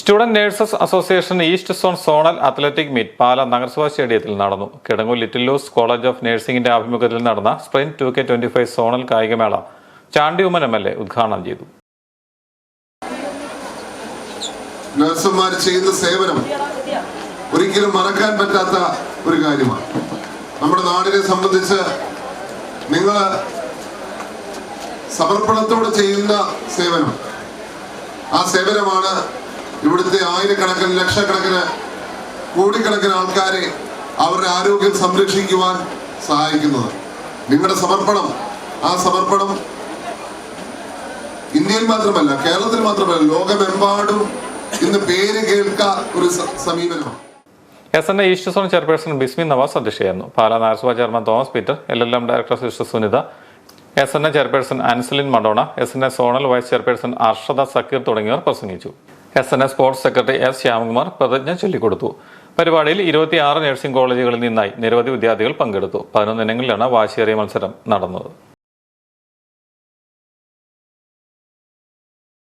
Student nurses association east zone zonal athletic meet Pala നഗരസഭാ സ്റ്റേഡിയത്തിൽ നടന്നു. Kidangoor little Lourdes college of നഴ്സിംഗിന്റെ ആഭിമുഖ്യത്തിൽ നടന്ന sprint two K twenty five zonal കായികമേള Chandy Oommen M L A ഉദ്ഘാടനം ചെയ്തു. നഴ്സുമാർ ചെയ്യുന്ന സേവനം ഒരിക്കലും മറക്കാൻ പറ്റാത്ത ഒരു കാര്യമാണ്. നമ്മുടെ നാടിനെ സംബന്ധിച്ച് നിങ്ങൾ സമർപ്പണത്തോടെ ചെയ്യുന്ന സേവനം. ആ സേവനമാണ് ഇവിടുത്തെ ആയിരക്കണക്കിന് ലക്ഷക്കണക്കിന് കോടിക്കണക്കിന് ആൾക്കാരെ അവരുടെ ആരോഗ്യം സംരക്ഷിക്കുവാൻ സഹായിക്കുന്നത്. നിങ്ങളുടെ സമർപ്പണം ആ സമർപ്പണം ഇന്ത്യയിൽ മാത്രമല്ല കേരളത്തിൽ മാത്രമല്ല ലോകമെമ്പാടും ഇന്ന് പേര് കേൾക്ക ഒരു സമീപനമാണ്. S N east zone chairperson Bismi Navas അധ്യക്ഷയായിരുന്നു. Pala നഗരസഭാ chairman Thomas Peter L L M director sister Sunitha S N A chairperson Anselin Madonna S N A zonal vice chairperson Arshada Zakir തുടങ്ങിയവർ പ്രസംഗിച്ചു. S N S sports secretary S Shyamakumar പ്രതിജ്ഞ ചൊല്ലിക്കൊടുത്തു. പരിപാടിയിൽ ഇരുപത്തിയാറ് nursing കോളേജുകളിൽ നിന്നായി നിരവധി വിദ്യാർത്ഥികൾ പങ്കെടുത്തു. പതിനൊന്ന് ഇനങ്ങളിലാണ് വാശിയേറിയ മത്സരം നടന്നത്.